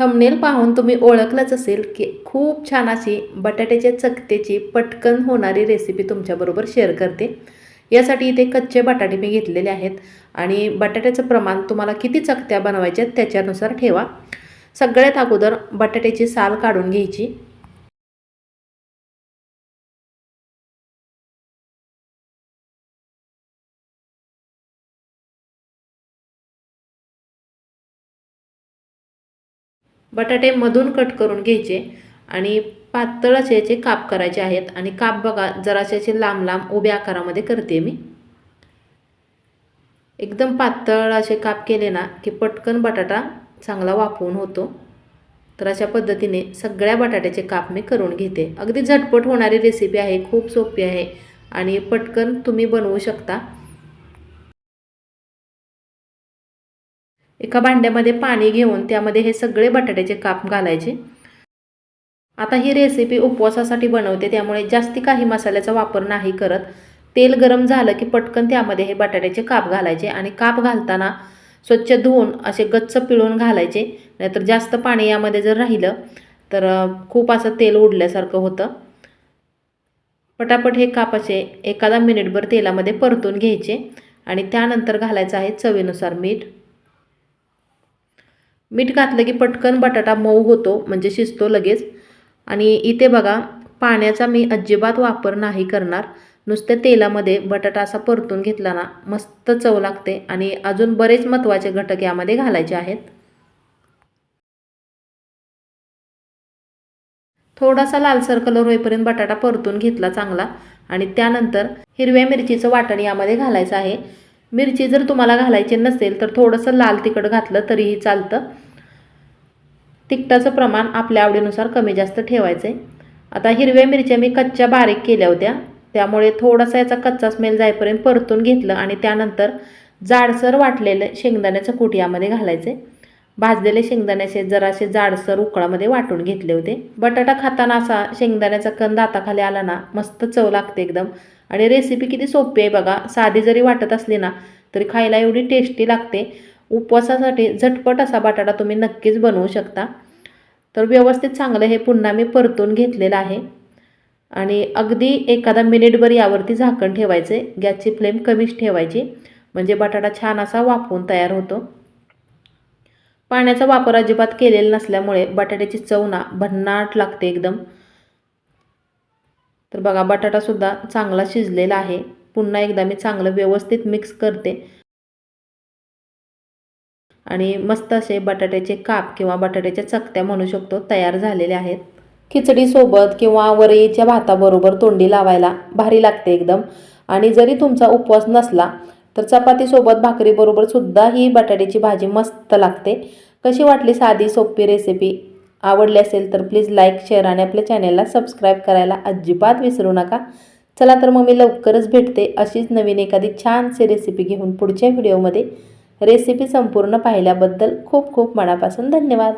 Thumbnail पाहून तुम्ही ओळखलंच असेल की खूप छान अशी बटाट्याच्या चकतेची पटकन होणारी रेसिपी तुमच्याबरोबर शेअर करते. यासाठी इथे कच्चे बटाटे मी घेतलेले आहेत आणि बटाट्याचं प्रमाण तुम्हाला किती चकत्या बनवायच्या आहेत त्याच्यानुसार ठेवा. सगळ्यात अगोदर बटाट्याची साल काढून घ्यायची. बटाटे मधून कट करून घ्यायचे आणि पातळ असे याचे काप करायचे आहेत. आणि काप बघा जरासे असे लांब लांब उभ्या आकारामध्ये करते मी. एकदम पातळ असे काप केले ना की पटकन बटाटा चांगला वाफवून होतो. तर अशा पद्धतीने सगळ्या बटाट्याचे काप मी करून घेते. अगदी झटपट होणारी रेसिपी आहे खूप सोपी आहे आणि पटकन तुम्ही बनवू शकता. एका भांड्यामध्ये पाणी घेऊन त्यामध्ये हे सगळे बटाट्याचे काप घालायचे. आता ही रेसिपी उपवासासाठी बनवते त्यामुळे जास्ती काही मसाल्याचा वापर नाही करत. तेल गरम झालं की पटकन त्यामध्ये हे बटाट्याचे काप घालायचे आणि काप घालताना स्वच्छ धुवून असे गच्च पिळून घालायचे. नाहीतर जास्त पाणी यामध्ये जर राहिलं तर खूप असं तेल उडल्यासारखं होतं. पटापट हे काप असे एखादा मिनिटभर तेलामध्ये परतून घ्यायचे आणि त्यानंतर घालायचं आहे चवीनुसार मीठ. मीठ घातलं की पटकन बटाटा मऊ होतो म्हणजे शिजतो लगेच. आणि इथे बघा पाण्याचा मी अजिबात वापर नाही करणार. नुसत्या तेलामध्ये बटाटा असा परतून घेतला ना मस्त चव लागते आणि अजून बरेच महत्त्वाचे घटक यामध्ये घालायचे आहेत. थोडासा लालसर कलर होईपर्यंत बटाटा परतून घेतला चांगला. आणि त्यानंतर हिरव्या मिरचीचं वाटण यामध्ये घालायचं आहे. मिरची जर तुम्हाला घालायची नसेल तर थोडंसं लाल तिखट घातलं तरीही चालतं. तिखटाचं प्रमाण आपल्या आवडीनुसार कमी जास्त ठेवायचं आहे आता हिरव्या मिरच्या मी कच्च्या बारीक केल्या होत्या. त्यामुळे थोडासा याचा कच्चा स्मेल जाईपर्यंत परतून घेतलं आणि त्यानंतर जाडसर वाटलेलं शेंगदाण्याचं कुट यामध्ये घालायचं आहे भाजलेले शेंगदाण्याचे जरासे जाडसर उकळामध्ये वाटून घेतले होते. बटाटा खाताना असा शेंगदाण्याचा कंद दाताखाली आला ना मस्त चव लागते एकदम. आणि रेसिपी किती सोपी आहे बघा. साधी जरी वाटत असली ना तरी खायला एवढी टेस्टी लागते. उपवासासाठी झटपट असा बटाटा तुम्ही नक्कीच बनवू शकता. तर व्यवस्थित चांगलं हे पुन्हा मी परतून घेतलेलं आहे. आणि अगदी एखादा मिनिटभर यावरती झाकण ठेवायचे गॅसची फ्लेम कमीच ठेवायची. म्हणजे बटाटा छान असा वाफवून तयार होतो. पाण्याचा वापर अजिबात केलेला नसल्यामुळे बटाट्याची चव ना भन्नाट लागते एकदम. तर बघा बटाटासुद्धा चांगला शिजलेला आहे. पुन्हा एकदा मी चांगलं व्यवस्थित मिक्स करते. आणि मस्त असे बटाट्याचे काप किंवा बटाट्याच्या चकत्या म्हणू शकतो तयार झालेले आहेत. खिचडीसोबत किंवा वरईच्या भाताबरोबर तोंडी लावायला भारी लागते एकदम. आणि जरी तुमचा उपवास नसला तर चपातीसोबत भाकरीबरोबर सुद्धा ही बटाट्याची भाजी मस्त लागते. कशी वाटली साधी सोपी रेसिपी आवडली असेल तर प्लीज लाईक शेअर आणि आपल्या चॅनेलला सबस्क्राईब करायला अजिबात विसरू नका. चला तर मग मी लवकरच भेटते अशीच नवीन एखादी छानशी रेसिपी घेऊन पुढच्या व्हिडिओमध्ये रेसिपी संपूर्ण पाहिल्याबद्दल खूप खूप मनापासून धन्यवाद.